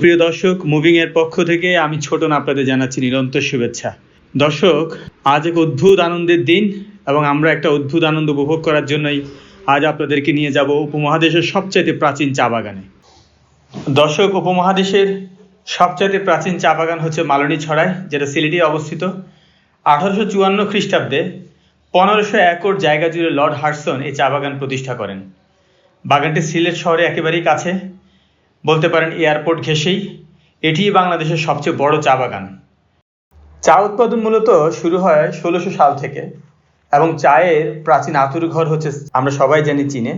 সুপ্রিয় দর্শক মুভিং এর পক্ষ থেকে আমি ছোটন আপনাদের জানাচ্ছি নিরন্তর শুভেচ্ছা। দর্শক, আজ এক অদ্ভুত আনন্দের দিন এবং আমরা একটা অদ্ভুত আনন্দ উপভোগ করার জন্যই আজ আপনাদেরকে নিয়ে যাব উপমহাদেশের সবচাইতে প্রাচীন চা বাগানে। দর্শক, উপমহাদেশের সবচাইতে প্রাচীন চা বাগান হচ্ছে মালনী ছড়ায় যেটা সিলেটে অবস্থিত। আঠারোশো চুয়ান্ন খ্রিস্টাব্দে পনেরোশো একর জায়গা জুড়ে লর্ড হার্সন এই চা বাগান প্রতিষ্ঠা করেন। বাগানটি সিলেট শহরে একেবারেই কাছে। বলতে পারেন এয়ারপোর্ট ঘেঁষেই এটিই বাংলাদেশের সবচেয়ে বড় চা বাগান। চা উৎপাদন মূলত শুরু হয় ষোলোশো সাল থেকে এবং চায়ের প্রাচীন আতুর ঘর হচ্ছে আমরা সবাই জানি চীনে।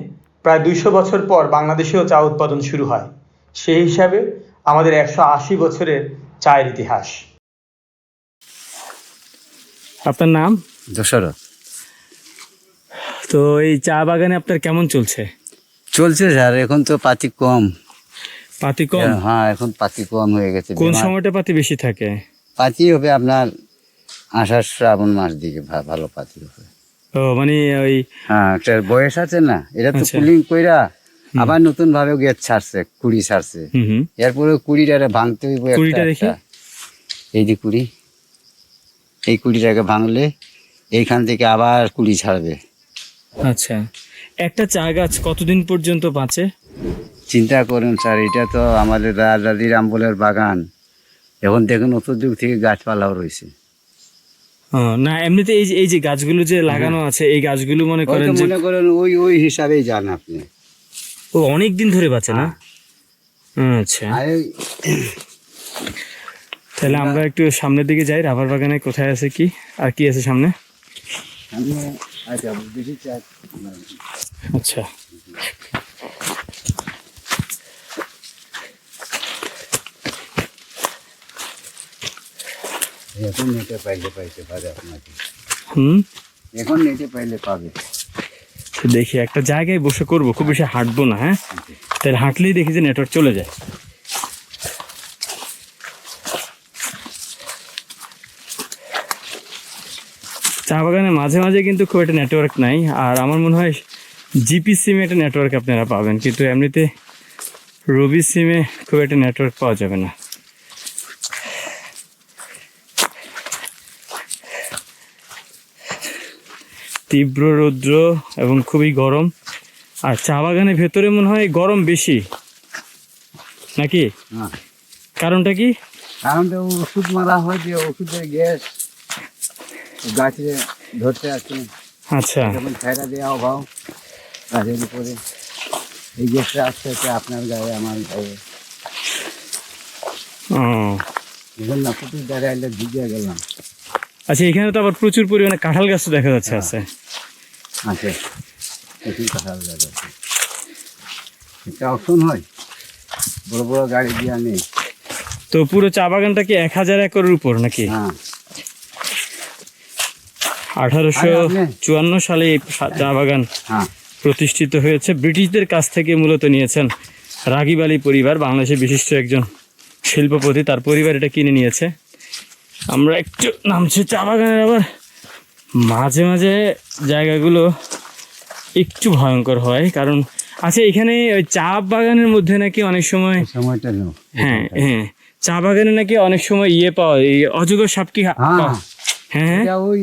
প্রায় দুইশো বছর পর বাংলাদেশেও চা উৎপাদন শুরু হয়। সেই হিসাবে আমাদের একশো আশি বছরের চায়ের ইতিহাস। আপনার নাম? দশরথ তো এই চা বাগানে আপনার কেমন চলছে? চলছে স্যার এখন তো পাতি কম। পাতি কম? হ্যাঁ এখন পাতি কম হয়ে গেছে। কোন সময়টা পাতি বেশি থাকে? পাতি হবে আপনার আষাঢ় শ্রাবণ মাস দিকে ভালো পাতি হবে। ও মানে ওই হ্যাঁ বয়স আছে না এটা তো আচ্ছা। কুলিং কইরা আবার নতুন ভাবে গেট ছাড়ছে কুড়ি ছাড়ছে। এরপরে কুড়িটারে ভাঙতে হইব কুড়িটা। একটা। এই যে কুড়ি এই কুড়িটাকে ভাঙলে এইখান থেকে আবার কুড়ি ছাড়বে। আচ্ছা। একটা চা গাছ কতদিন পর্যন্ত বাঁচে? চিন্তা করুন স্যার এটা তো আমাদের দাদা দাদির আমবলের বাগান। এখন দেখুন অত যুগ থেকে গাছপালাও রয়েছে। ও, না এমনিতে এই যে এই যে গাছগুলো যে লাগানো আছে এই গাছগুলো মনে করেন মনে করেন ওই ওই হিসাবেই যান আপনি। ও অনেক দিন ধরে বাঁচে না? আচ্ছা। তাহলে আমরা একটু সামনের দিকে যাই রাবার বাগানে কোথায় আছে কি? আর কি আছে সামনে? আচ্ছা বেশি চা আচ্ছা এখন নেটে পাইলে পাইতে পারে আপনাকে। হুম? এখন নেটে পাইলে পাবে। দেখি একটা জায়গায় বসে করব খুব বেশি হাঁটবো না হ্যাঁ? তাহলে হাঁটলেই দেখি যে নেটওয়ার্ক চলে যায়। চা বাগানে মাঝে মাঝে কিন্তু খুব একটা নেটওয়ার্ক নাই আর আমার মনে হয় জিপি সিমে একটা নেটওয়ার্ক আপনারা পাবেন কিন্তু এমনিতে রবি সিমে খুব একটা নেটওয়ার্ক পাওয়া যাবে না। তীব্র রৌদ্র এবং খুবই গরম। আর চা বাগানের ভেতরে মনে হয় গরম বেশি। নাকি? হ্যাঁ। কারণটা কি? কারণ তো ওষুধ মারা হয় যে ওষুধের গ্যাস গাছে ধরতে আছে আচ্ছা। যখন ছাইরা দেওয়া অভাব গাছের উপরে। এই গ্যাসটা আস্তে আস্তে আপনার গায়ে আমার গায়ে। না পুকুর দাঁড়াইলে ভিজে গেলাম। আচ্ছা এখানে তো আবার প্রচুর পরিমাণে কাঁঠাল গাছ দেখা যাচ্ছে আছে। আছে। প্রচুর কাঁঠাল গাছ আছে একটা অপশন হয়। বড় বড় গাড়ি দিয়া নেই তো পুরো চা বাগানটা কি এক হাজার একরের উপর নাকি? হ্যাঁ। আঠারোশো চুয়ান্ন সালে এই চা বাগান হ্যাঁ। প্রতিষ্ঠিত হয়েছে। ব্রিটিশদের কাছ থেকে মূলত নিয়েছেন রাগিব আলী পরিবার বাংলাদেশের বিশিষ্ট একজন শিল্পপতি। তার পরিবার এটা কিনে নিয়েছে। আমরা একটু নামছি চা বাগানের আবার। মাঝে মাঝে জায়গাগুলো একটু ভয়ঙ্কর হয় কারণ আচ্ছা এখানে ওই চা বাগানের মধ্যে নাকি অনেক সময় সময়টা হ্যাঁ হ্যাঁ চা বাগানে নাকি অনেক সময় ইয়ে পাওয়া এই অজগর সাপ কি হ্যাঁ। হ্যাঁ হ্যাঁ। ওই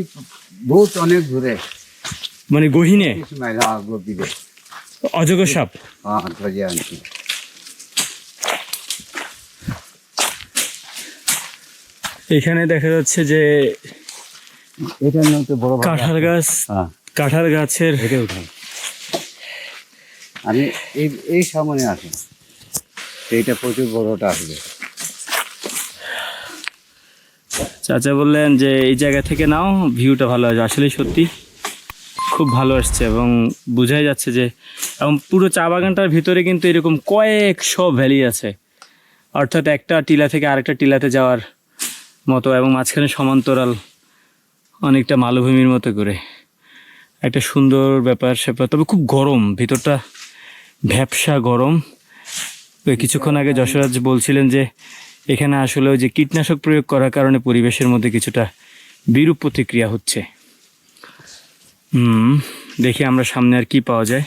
বহুত অনেক দূরে। মানে গহিনে? কিছু অজগর সাপ? হ্যাঁ এখানে দেখা যাচ্ছে যে এটার নাম তো বড় কাঁঠাল গাছ হ্যাঁ। কাঁঠাল গাছের এটা উঠাই। আমি এই এই সামনে আসুন এইটা প্রচুর বড়টা আসবে। চাচা বললেন যে এই জায়গা থেকে নাও ভিউটা ভালো আছে আসলে সত্যি খুব ভালো আসছে এবং বোঝাই যাচ্ছে যে এবং পুরো চা বাগানটার ভিতরে কিন্তু এরকম কয়েকশো ভ্যালি আছে। অর্থাৎ একটা টিলা থেকে আরেকটা টিলাতে যাওয়ার মতো এবং মাঝখানে সমান্তরাল অনেকটা মালভূমির মতো করে। একটা সুন্দর ব্যাপার স্যাপার। তবে খুব গরম, ভিতরটা ভ্যাপসা গরম। তো কিছুক্ষণ আগে যশোরাজ বলছিলেন যে, এখানে আসলে ওই যে কীটনাশক প্রয়োগ করার কারণে পরিবেশের মধ্যে কিছুটা বিরূপ প্রতিক্রিয়া হচ্ছে। হুম, দেখি আমরা সামনে আর কি পাওয়া যায়।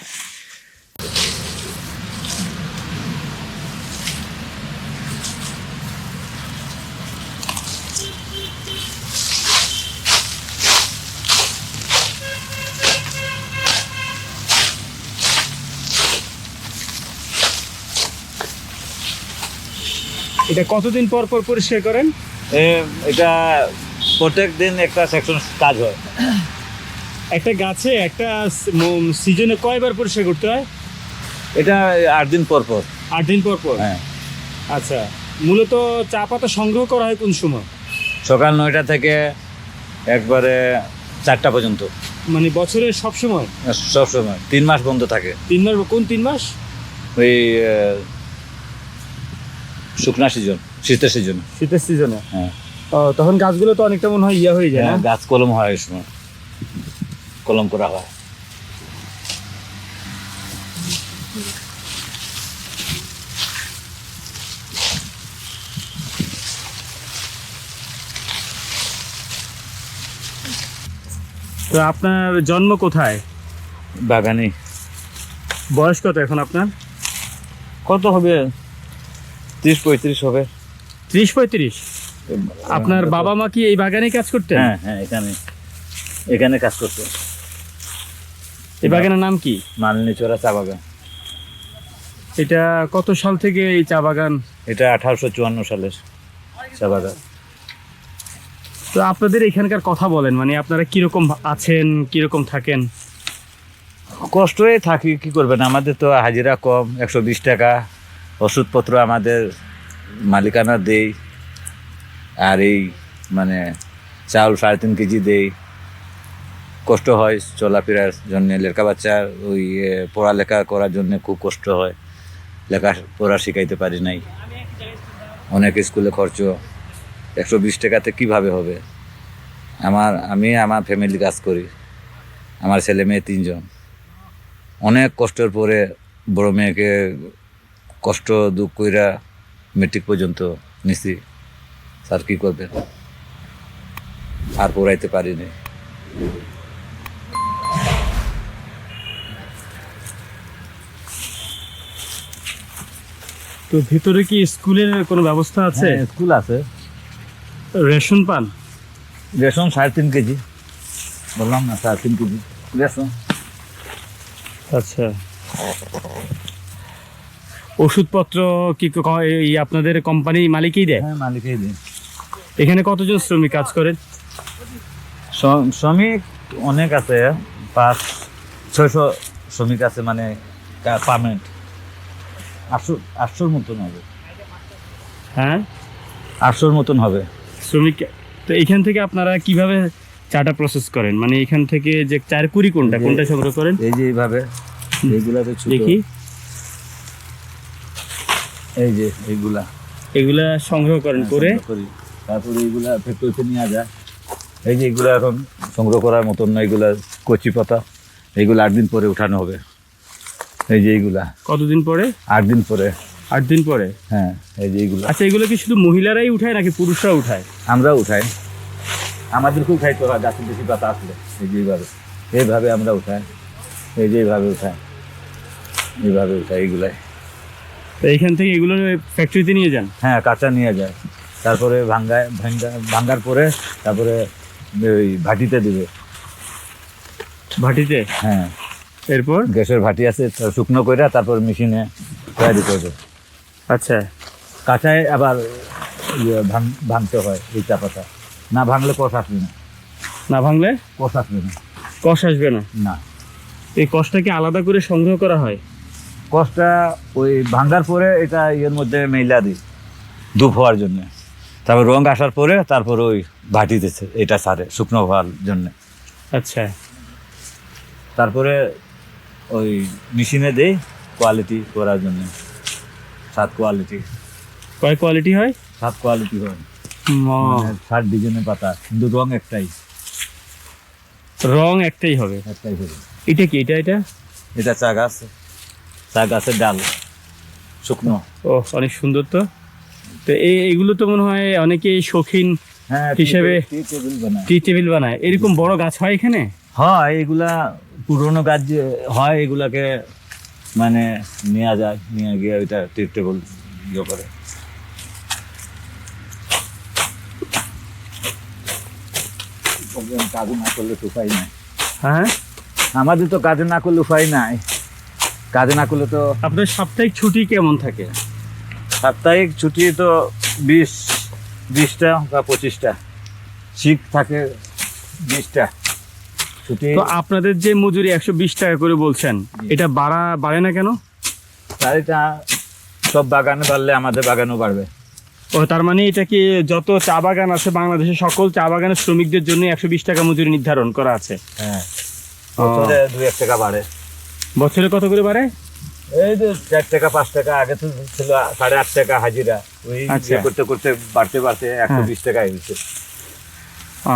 এটা কতদিন পর পর পরিষ্কার করেন? এটা প্রত্যেক দিন একটা সেকশন কাজ হয়। একটা গাছে একটা সিজনে কয়বার পরিষ্কার করতে হয়? এটা আট দিন পর পর। আট দিন পর পর? হ্যাঁ। আচ্ছা মূলত চা পাতা সংগ্রহ করা হয় কোন সময়? সকাল নয়টা থেকে একবারে চারটা পর্যন্ত। মানে বছরের সব সময় সব সময় তিন মাস বন্ধ থাকে। তিন মাস কোন তিন মাস? ওই শুকনা সিজন শীতের সিজন। শীতের সিজনে? হ্যাঁ। তখন গাছগুলো তো অনেকটা মনে হয় ইয়া হয়ে যায় গাছ কলম হয় ওই সময়। কলম করা হয়। তো আপনার জন্ম কোথায়? বাগানে। বয়স কত এখন আপনার? কত হবে? ত্রিশ পঁয়ত্রিশ হবে। ত্রিশ পঁয়ত্রিশ? আপনার বাবা মা কি এই বাগানে কাজ করতেন? হ্যাঁ হ্যাঁ এখানে এখানে কাজ করতো এই বাগানের নাম কি? মালিনী চোরা চা বাগান। এটা কত সাল থেকে এই চা বাগান? এটা আঠারোশো চুয়ান্ন সালের চা বাগান। তো আপনাদের এখানকার কথা বলেন মানে আপনারা কীরকম আছেন কীরকম থাকেন? কষ্টই থাকি কি করবেন? আমাদের তো হাজিরা কম একশো বিশ টাকা। ওষুধপত্র আমাদের মালিকানা দেই, আর এই মানে চাউল সাড়ে তিন কেজি দেই। কষ্ট হয় চলাফেরার জন্যে, লেখা বাচ্চার ওই পড়ালেখা করার জন্য খুব কষ্ট হয়। লেখা পড়া শিখাইতে পারি নাই। অনেক স্কুলে খরচ। একশো বিশ টাকাতে কীভাবে হবে? আমার, আমি আমার ফ্যামিলি কাজ করি। আমার ছেলে মেয়ে তিনজন। অনেক কষ্টের পরে বড় মেয়েকে কষ্ট দুঃখ কইরা মেট্রিক পর্যন্ত নিছি। স্যার কি করবেন? আর পড়াইতে পারিনি তো ভিতরে কি স্কুলের কোনো ব্যবস্থা আছে? হ্যাঁ, স্কুল আছে। রেশন পান? রেশন সাড়ে তিন কেজি। বললাম না সাড়ে তিন কেজি। রেশন। আচ্ছা। ওষুধপত্র কি এই আপনাদের কোম্পানি মালিকই দেয়? হ্যাঁ মালিকই দেয়। এখানে কতজন শ্রমিক কাজ করেন? শ্রমিক অনেক আছে পাঁচ ছয়শো শ্রমিক আছে মানে পার্মানেন্ট আটশো আটশোর মতন হবে। হ্যাঁ? আটশোর মতন হবে। শ্রমিক তো এখান থেকে আপনারা কীভাবে চাটা প্রসেস করেন? মানে এখান থেকে যে চার কুড়ি কোনটা? কোনটা সংগ্রহ করেন? এই যে এইভাবে এইগুলা তো দেখি। এই যে এইগুলা এগুলা সংগ্রহ করেন করে? করি। তারপরে এইগুলা ফ্যাক্টরিতে নিয়ে যায় এই যে এগুলা এখন সংগ্রহ করার মতন না এগুলা কচি পাতা এইগুলা আট দিন পরে উঠানো হবে। এই যে এইগুলা কতদিন পরে? আট দিন পরে। আট দিন পরে? হ্যাঁ এই যে এইগুলা আচ্ছা এগুলো কি শুধু মহিলারাই উঠায় নাকি পুরুষরা উঠায়? আমরা উঠাই। আমাদেরকেও খাইতে হয় গাছের বেশি পাতা আসলে এই যে এইভাবে। এইভাবে আমরা উঠাই। এই যে এইভাবে উঠাই। এইভাবে উঠাই এইগুলাই তো এইখান থেকে এগুলো ফ্যাক্টরিতে নিয়ে যান? হ্যাঁ কাঁচা নিয়ে যায়। তারপরে ভাঙ্গায় ভাঙ্গা ভাঙ্গার পরে তারপরে ওই ভাটিতে দিবে। ভাটিতে? হ্যাঁ। এরপর? গ্যাসের ভাটি আছে শুকনো করে তারপর মেশিনে তৈরি করবে। আচ্ছা। কাঁচায় আবার ইয়ে ভাঙ ভাঙতে হয় এই চা পাতা না ভাঙলে কষ আসবে না। না ভাঙলে? কষ আসবে না। কষ আসবে না। না। এই কষটাকে আলাদা করে সংগ্রহ করা হয়? কষটা ওই ভাঙ্গার পরে এটা ইয়ের মধ্যে মেলা দিই ধূপ হওয়ার জন্য। তারপর রং আসার পরে তারপর ওই ভাটি দিচ্ছে এটা সারে শুকনো হওয়ার জন্য। আচ্ছা। তারপরে ওই মেশিনে দেই কোয়ালিটি করার জন্য সাত কোয়ালিটি কয় কোয়ালিটি হয়? সাত কোয়ালিটি হয়। মানে ষাট ডিজাইনের পাতা কিন্তু রং একটাই। রং একটাই হবে? একটাই হবে। এটা কি এটা এটা? এটা চা গাছ চা গাছের ডাল শুকনো। ও অনেক সুন্দর তো। তো এই এগুলো তো মনে হয় অনেকেই শৌখিন হ্যাঁ হিসেবে- টি টেবিল বানায়। টি টেবিল বানায়। এরকম বড় গাছ হয় এখানে? হয় এগুলা পুরোনো গাছ যে হয় এগুলাকে মানে নেওয়া যায় নিয়ে গিয়ে ওইটা টি টেবিল ইয়ে করে। কাজ না করলে উপায় নাই। হ্যাঁ? আমাদের তো কাজে না করলে উপায় নাই। কাজে না করলে তো আপনার সাপ্তাহিক ছুটি কেমন থাকে? সাপ্তাহিক ছুটি তো বিশ বিশটা বা পঁচিশটা। শিখ থাকে বিশটা ছুটি। তো আপনাদের যে মজুরি একশো বিশ টাকা করে বলছেন এটা বাড়া বাড়ে না কেন? চারিটা সব বাগানে বাড়লে আমাদের বাগানও বাড়বে। ও তার মানে এটা কি যত চা বাগান আছে বাংলাদেশের সকল চা বাগানের শ্রমিকদের জন্য একশো বিশ টাকা মজুরি নির্ধারণ করা আছে? হ্যাঁ দুই এক টাকা বাড়ে। বছরে কত করে বাড়ে এই যে চার টাকা পাঁচ টাকা আগে তো ছিল সাড়ে আট টাকা হাজিরা ওই আচ্ছা। ইয়ে করতে করতে বাড়তে বাড়তে একশো হ্যাঁ। বিশ টাকা হয়েছে ও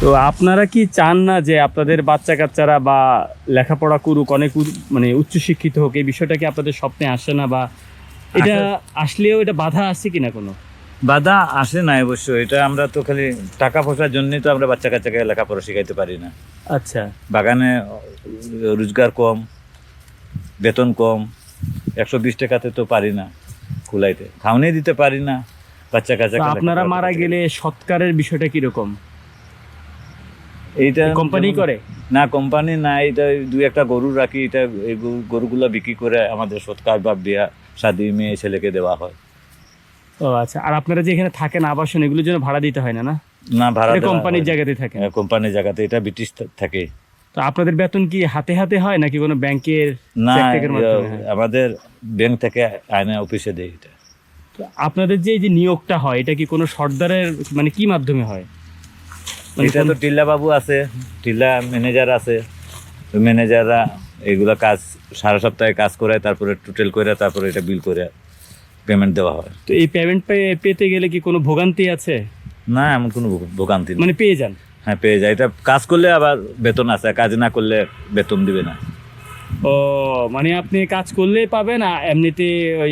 তো আপনারা কি চান না যে আপনাদের বাচ্চা কাচ্চারা বা লেখাপড়া করুক অনেক মানে উচ্চশিক্ষিত হোক এই বিষয়টা কি আপনাদের স্বপ্নে আসে না বা এটা আসলেও এটা বাধা আছে কিনা কোনো? বাধা আসে না অবশ্য এটা আমরা তো খালি টাকা পয়সার জন্যই তো আমরা বাচ্চা কাচ্চাকে লেখাপড়া শেখাইতে পারি না। আচ্ছা। বাগানে রোজগার কম বেতন কম একশো বিশ টাকাতে তো পারি না কুলাইতে। খাওয়ানি দিতে পারি না বাচ্চা কাচ্চা আপনারা মারা গেলে সৎকারের বিষয়টা কীরকম? এইটা কোম্পানি করে? না কোম্পানি না এটা দুই একটা গরু রাখি এটা এই গরুগুলো বিক্রি করে আমাদের সৎকার বা বিয়া শাদি মেয়ে ছেলেকে দেওয়া হয়। ও আচ্ছা আর আপনারা যে এখানে থাকেন আবাসন এগুলোর জন্য ভাড়া দিতে হয় না না? না ভাড়া কোম্পানির হয়। জায়গাতে থাকে? হ্যাঁ, কোম্পানির জায়গাতে এটা ব্রিটিশ থাকে। তো আপনাদের বেতন কি হাতে হাতে হয় নাকি কোনো ব্যাংকের না হয়? আমাদের ব্যাংক থেকে আয়না অফিসে দেয় এটা। তো আপনাদের যে এই যে নিয়োগটা হয় এটা কি কোনো সর্দারের মানে কি মাধ্যমে হয়? মানে এটা তো টিল্লা বাবু আছে টিল্লা ম্যানেজার আছে। ম্যানেজাররা এগুলো কাজ সারা সপ্তাহে কাজ করে তারপরে টোটাল করে তারপরে এটা বিল করে পেমেন্ট দেওয়া হয়। তো এই পেমেন্ট পেতে গেলে কি কোনো ভোগান্তি আছে? না এমন কোনো ভোগান্তি মানে পেয়ে যান? হ্যাঁ পেয়ে যায়। এটা কাজ করলে আবার বেতন আছে কাজ না করলে বেতন দিবে না। ও মানে আপনি কাজ করলেই পাবেন এমনিতে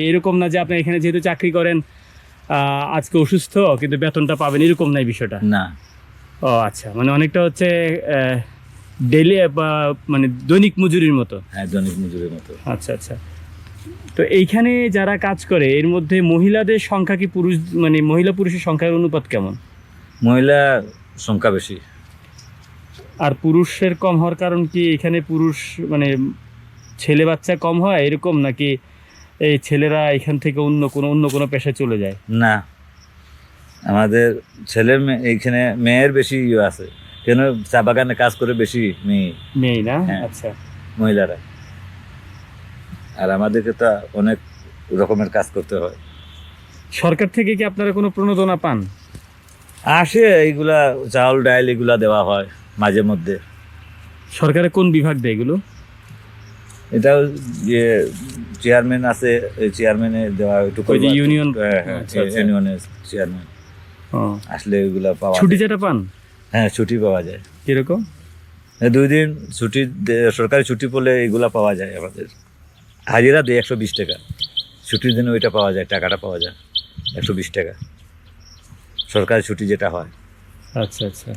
এরকম না যে আপনি এখানে যেহেতু চাকরি করেন আজকে অসুস্থ কিন্তু বেতনটা পাবেন এরকম নাই বিষয়টা? না। ও আচ্ছা। মানে অনেকটা হচ্ছে ডেলি বা মানে দৈনিক মজুরির মতো? হ্যাঁ দৈনিক মজুরির মতো। আচ্ছা আচ্ছা। তো এইখানে যারা কাজ করে এর মধ্যে মহিলাদের সংখ্যা কি পুরুষ মানে মহিলা পুরুষের সংখ্যার অনুপাত কেমন? মহিলা সংখ্যা বেশি। আর পুরুষের কম হওয়ার কারণ কি এখানে পুরুষ মানে ছেলে বাচ্চা কম হয় এরকম নাকি এই ছেলেরা এখান থেকে অন্য কোনো অন্য কোনো পেশায় চলে যায়? না। আমাদের ছেলের মেয়ে এইখানে মেয়ের বেশি ইয়ে আছে। কেন চা বাগানে কাজ করে বেশি মেয়ে মেয়ে না? হ্যাঁ। আচ্ছা। মহিলারা। আর আমাদেরকে তো অনেক রকমের কাজ করতে হয়। সরকার থেকে কি আপনারা কোনো প্রণোদনা পান? আসে এইগুলা চাউল ডাইল এগুলা দেওয়া হয় মাঝে মধ্যে। সরকারের কোন বিভাগ দেয় এগুলো? এটাও যে চেয়ারম্যান আছে চেয়ারম্যানে দেওয়া একটু ইউনিয়ন হ্যাঁ হ্যাঁ আচ্ছা, আচ্ছা। ইউনিয়নের চেয়ারম্যান। আসলে এগুলা পাওয়া ছুটি। যেটা পান? হ্যাঁ ছুটি পাওয়া যায়। কীরকম? এই দুই দিন ছুটি সরকারি ছুটি পড়লে এগুলা পাওয়া যায় আমাদের। হাজিরা দেয় একশো বিশ টাকা। ছুটির দিনে ওইটা পাওয়া যায় টাকাটা পাওয়া যায় একশো বিশ টাকা। সরকারি ছুটি যেটা হয়। আচ্ছা আচ্ছা।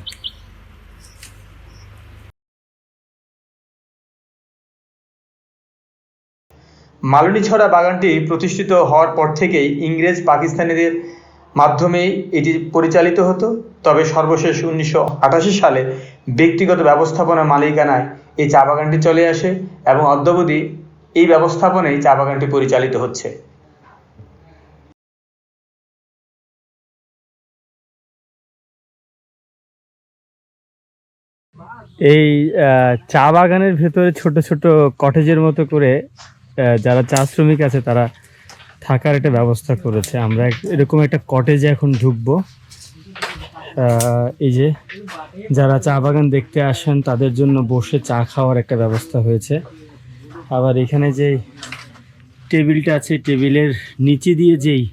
মালনীছড়া বাগানটি প্রতিষ্ঠিত হওয়ার পর থেকেই ইংরেজ পাকিস্তানিদের মাধ্যমেই এটি পরিচালিত হতো। তবে সর্বশেষ উনিশশো আটাশি সালে ব্যক্তিগত ব্যবস্থাপনা মালিকানায় এই চা বাগানটি চলে আসে এবং অদ্যাবধি এই ব্যবস্থাপনায় চা বাগানটি পরিচালিত হচ্ছে। এই চা বাগানের ভেতরে ছোট ছোট কটেজের মতো করে যারা চা শ্রমিক আছে তারা থাকার একটা ব্যবস্থা করেছে। আমরা এরকম একটা কটেজে এখন ঢুকবো। এই যে যারা চা বাগান দেখতে আসেন, তাদের জন্য বসে চা খাওয়ার একটা ব্যবস্থা হয়েছে। আবার এখানে যে টেবিলটা আছে টেবিলের নিচে দিয়ে যেই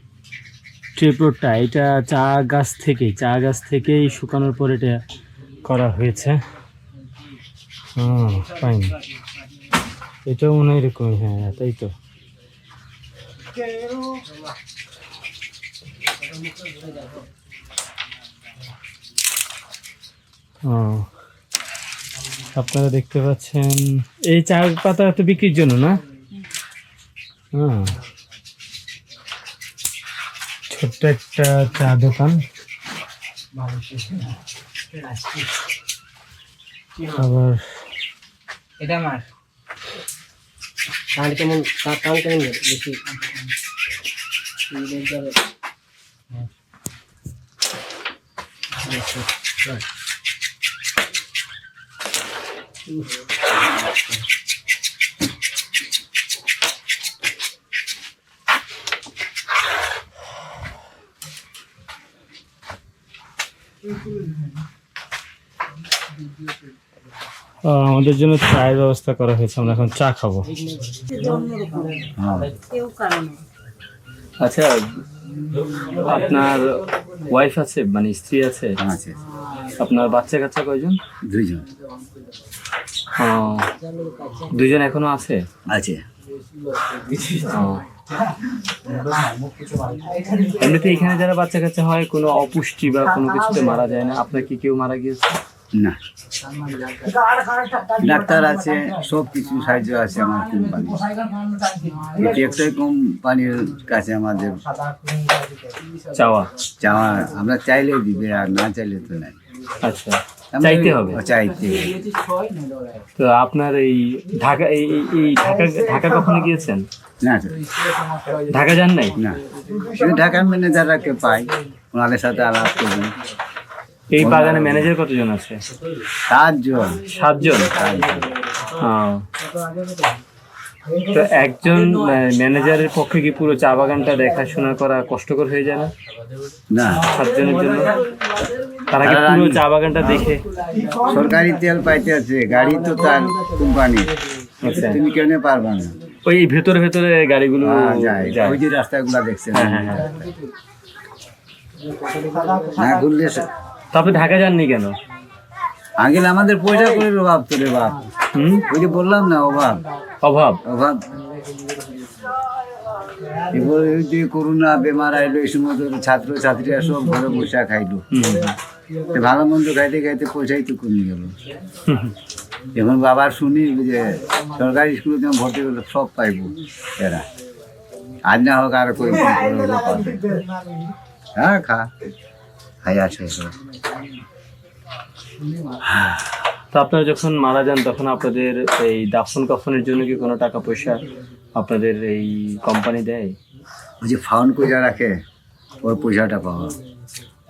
ট্রেপোরটা এটা চা গাছ থেকেই চা গাছ থেকেই শুকানোর পর এটা করা হয়েছে। ফাইন এটাও মনে হয় এরকমই হ্যাঁ তাই তো। ও আপনারা দেখতে পাচ্ছেন এই চা পাতা তো বিক্রির জন্য না? ছোট্ট একটা চা দোকান। আবার এটা আমার। কান কেমন কান কান কেমন বেশি ঈদের যাবে। আমাদের জন্য চায়ের ব্যবস্থা করা হয়েছে আমরা এখন চা খাব। আচ্ছা আপনার ওয়াইফ আছে মানে স্ত্রী আছে? আছে। আপনার বাচ্চা কাচ্চা কয়জন? দুইজন। দুইজন এখনও আছে? আছে। এমনিতে এখানে যারা বাচ্চা কাচ্চা হয় কোনো অপুষ্টি বা কোনো কিছুতে মারা যায় না? আপনার কি কেউ মারা গিয়েছে? না। ডাক্তার আছে সব কিছু সাহায্য আছে আমার কোম্পানি এটি একটাই কোম্পানির কাছে আমাদের চাওয়া। চাওয়া। আমরা চাইলে দিবে আর না চাইলে তো নাই। আচ্ছা। চাইতে হবে। চাইতে তো আপনার এই ঢাকা এই ঢাকা ঢাকা কখনো গিয়েছেন? না। ঢাকা যান নাই? না। ঢাকার ম্যানেজাররাকে পাই ওনাদের সাথে আলাপ করি এই বাগানে ম্যানেজার কতজন আছে? সাতজন। সাতজন? তো একজন ম্যানেজারের পক্ষে কি পুরো চা বাগানটা দেখাশোনা করা কষ্টকর হয়ে যায় না? না। সাতজনের জন্য? তারা কি পুরো চা বাগানটা দেখে? সরকারি তেল পাইতে আছে গাড়ি তো তার কোম্পানি আচ্ছা। তুমি কেন পারবা না? ওই ভেতরে ভেতরে গাড়িগুলো হ্যাঁ, যায়। ওই যে রাস্তাগুলো দেখছেন। হ্যাঁ, হ্যাঁ, হ্যাঁ। না ঘুরলে তো আপনি ঢাকা যাননি কেন? আঙ্কেল আমাদের পয়সা করে অভাব তো রে বাপ। হুম? ওই যে বললাম না অভাব। অভাব? অভাব। এবার ওই যে করোনা বেমার আইলো এই সময় তো ছাত্র ছাত্রীরা সব ঘরে বসে খাইলো। ভালো মন্দ খাইতে খাইতে পয়সাই তো কমে গেল। এখন বাবার শুনি যে সরকারি স্কুলে যেমন ভর্তি করলে সব পাইবো এরা। আজ না হোক আর করে হ্যাঁ খা। তো আপনারা যখন মারা যান তখন আপনাদের এই দাফন কাফনের জন্য কি কোনো টাকা পয়সা আপনাদের এই কোম্পানি দেয়? ওই যে ফাউন্ড পয়সা রাখে ওর পয়সাটা পাওয়া।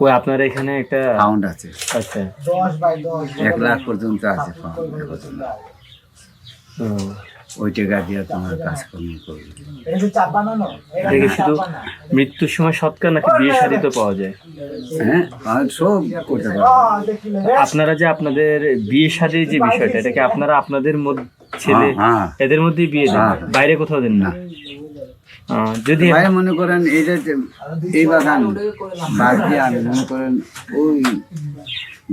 ওই আপনার এখানে একটা ফাউন্ড আছে। আচ্ছা। এক লাখ পর্যন্ত আছে ফাউন্ড। ওই টাকা দিয়ে তোমার কাজকর্ম করবে। দেখি শুধু মৃত্যুর সময় সৎকার নাকি বিয়ে শাদী তো পাওয়া যায়? হ্যাঁ আর সব করতে পারবে। আপনারা যে আপনাদের বিয়ে শাদীর যে বিষয়টা এটাকে আপনারা আপনাদের মধ্যে ছেলে হ্যাঁ, হ্যাঁ। এদের মধ্যেই বিয়ে দেন? হ্যাঁ। বাইরে কোথাও দেন না? যদি ভাই মনে করেন এই যে এই বাগান বাদ দিয়ে আমি মনে করেন ওই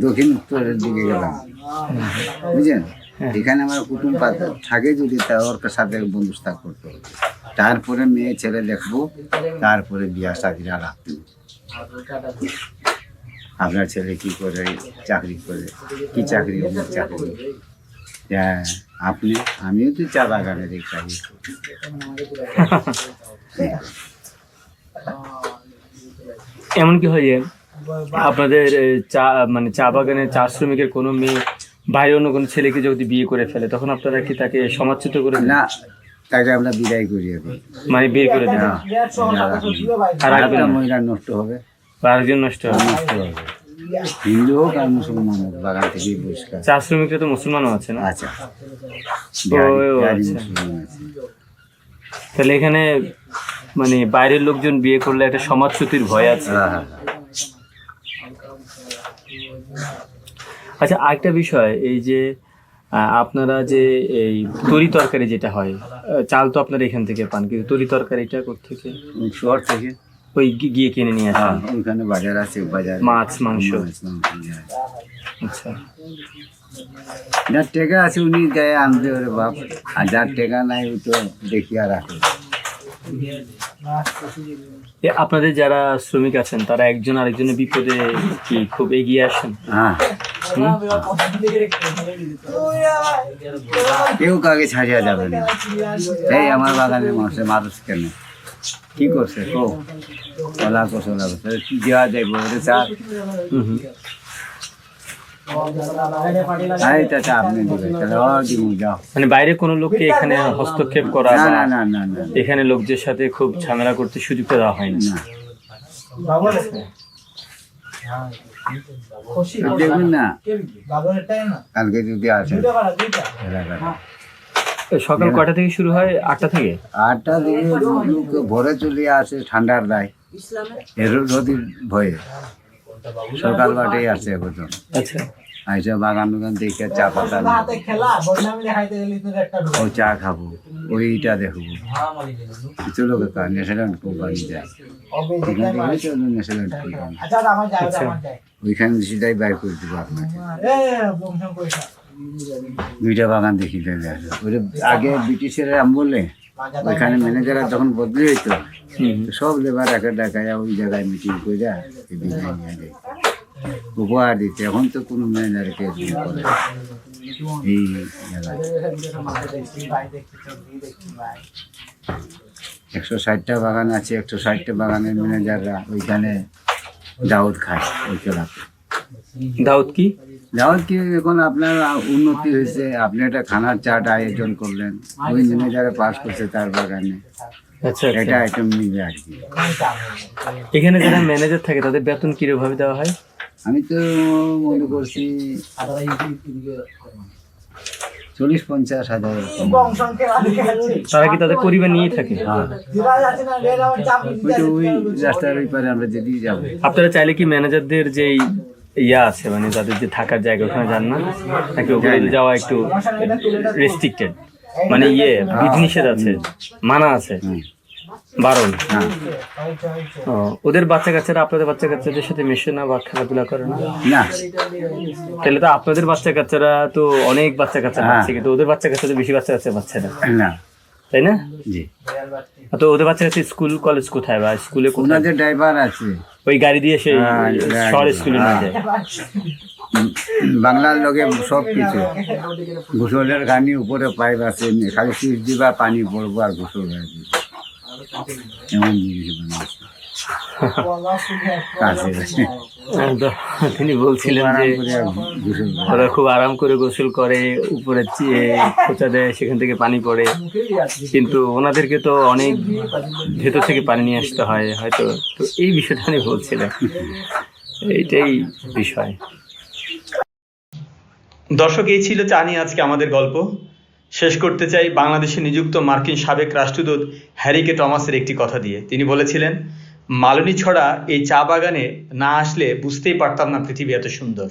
দক্ষিণ উত্তরের দিকে গেলাম। বুঝলেন? এখানে আমার কুটুম পাতা থাকে যদি তা ওর সাথে বন্ধুস্থাপ করতে হবে। তারপরে মেয়ে ছেলে দেখব তারপরে বিয়া চাকরিরা রাখব আপনার ছেলে কি করে চাকরি করে? কি চাকরি অমুক চাকরি হ্যাঁ আপনি আমিও তো চা বাগানের এই চাকরি করি। এমন কি হয় আপনাদের চা মানে চা বাগানের চা শ্রমিকের কোনো মেয়ে বাইরে অন্য কোনো ছেলেকে যদি বিয়ে করে ফেলে তখন আপনারা কি তাকে সমাজচ্যুত করে না তাকে আমরা বিদায় দিই মানে বিয়ে করে দেন? হ্যাঁ, আর আরেকটা রাখবেন না? মহিলা নষ্ট হবে। আরেকজন নষ্ট হবে? নষ্ট হবে। হিন্দু হোক আর মুসলমান হোক বাগান থেকে পরিষ্কার। চা শ্রমিকরা তো মুসলমানও আছে না? আচ্ছা। আচ্ছা। তাহলে এখানে মানে বাইরের লোকজন বিয়ে করলে একটা সমাজচ্যুতির ভয় আছে হ্যাঁ, হ্যাঁ। আচ্ছা আরেকটা বিষয় এই যে আপনারা যে এই তরি তরকারি যেটা হয় চাল তো আপনারা এখান থেকে পান কিন্তু তরি তরকারিটা কোথেকে শহর থেকে। ওই গিয়ে কিনে নিয়ে হ্যাঁ আসেন ওইখানে বাজার আছে বাজার। মাছ, মাংস। যায়। আচ্ছা। যার টেকা আছে উনি যায় আনতে ওরে বাপ। আর যার টেকা নাই ও তো দেখিয়া রাখে। আপনাদের যারা শ্রমিক আছেন তারা একজন আরেকজনের বিপদে কি খুব এগিয়ে আসেন? হ্যাঁ? কেউ কাকে ছাড়িয়া যাবে না। এই আমার বাগানের মানুষের মানুষ কেন? কি করছে? কো। ওলা করছে ওলা করছে কি দেওয়া যাইব চার মানে বাইরে কোনো লোককে এখানে হস্তক্ষেপ করা না বা না না না না। এখানে লোকদের সাথে খুব ঝামেলা করতে সুযোগটা দেওয়া হয়নি। না। দেখবেন না। কালকে যদি আসেন সকাল কয়টা থেকে শুরু হয়? আটটা থেকে? আটটা লোক ভোরে চলে আসে ঠান্ডার দায়। এর নদীর ভয়ে। সকাল বাটেই আসে এখন আচ্ছা। আইসা বাগান বাগান দেখে চা পাতা ও চা খাব ওইটা দেখব। কিছু কোম্পানি যায়। এখান ন্যাশনাল কোম্পানি ওইখানে সেটাই বাইর করে দেবো আপনাকে। দুইটা বাগান দেখি ওটা আগে ব্রিটিশের আমলে ওইখানে ম্যানেজাররা যখন বদলি হইতো সব লেবার একে ডাকায় ওই জায়গায় মিটিং করে যায় উপহার দিতে। এখন তো কোনো ম্যানেজারকে করে এই একশো ষাটটা বাগান আছে একশো ষাটটা বাগানের ম্যানেজাররা ওইখানে দাউদ খায় ওই খেলাতে দাউদ কি? দাউদ কি এখন আপনার উন্নতি হয়েছে আপনি একটা খানার চাট আয়োজন করলেন ওই ম্যানেজারে পাস করছে তার বাগানে। আচ্ছা আচ্ছা। এটা আইটেম নিবে আর কি। এখানে যারা ম্যানেজার থাকে তাদের বেতন কিরভাবে দেওয়া হয়? আমি তো মনে করছি চল্লিশ পঞ্চাশ হাজার। তারা কি তাদের পরিবার নিয়ে থাকে? হ্যাঁ। ওই রাস্তার ওই পারে আমরা যেদিকে যাব। আপনারা চাইলে কি ম্যানেজারদের যে ইয়া আছে মানে তাদের যে থাকার জায়গা ওখানে যান না? নাকি ওখানে যাওয়া একটু রেস্ট্রিক্টেড মানে ইয়ে বিধিনিষেধ আছে মানা আছে। বারণ হ্যাঁ। ও, ওদের বাচ্চা কাচ্চারা আপনাদের বাচ্চা কাচ্চাদের সাথে মেশে না বা খেলাধুলা করে না? না। তাহলে তো আপনাদের বাচ্চা কাচ্চারা তো অনেক বাচ্চা কাচ্চা হ্যাঁ। পাচ্ছে কিন্তু ওদের বাচ্চা কাচ্চা তো বেশি বাচ্চা কাচ্চা পাচ্ছে না। না। তাই না? জি। তো ওদের বাচ্চা কাচ্চা স্কুল কলেজ কোথায় বা স্কুলে কোথায়? ওনাদের ড্রাইভার আছে। ওই গাড়ি দিয়ে সেই হ্যাঁ, হ্যাঁ, শহর স্কুলে নিয়ে হ্যাঁ। যায়। বাংলার লগে সব কিছু। গোসলের গানি উপরে পাইপ আছে খালি সুইচ দিবা পানি পড়ব আর গোসল হয়ে তিনি বলছিলেন যে। ওরা খুব আরাম করে গোসল করে, উপরে খোঁচা দেয়, সেখান থেকে পানি পড়ে। কিন্তু ওনাদেরকে তো অনেক ভেতর থেকে পানি নিয়ে আসতে হয়, হয়তো। তো এই বিষয়টা আমি বলছিলাম এইটাই বিষয়। দর্শক, এই ছিল চা নিয়ে আজকে আমাদের গল্প। শেষ করতে চাই বাংলাদেশে নিযুক্ত মার্কিন সাবেক রাষ্ট্রদূত হ্যারিকে টমাসের একটি কথা দিয়ে। তিনি বলেছিলেন মালনী ছড়া এই চা বাগানে না আসলে বুঝতেই পারতাম না পৃথিবী এত সুন্দর।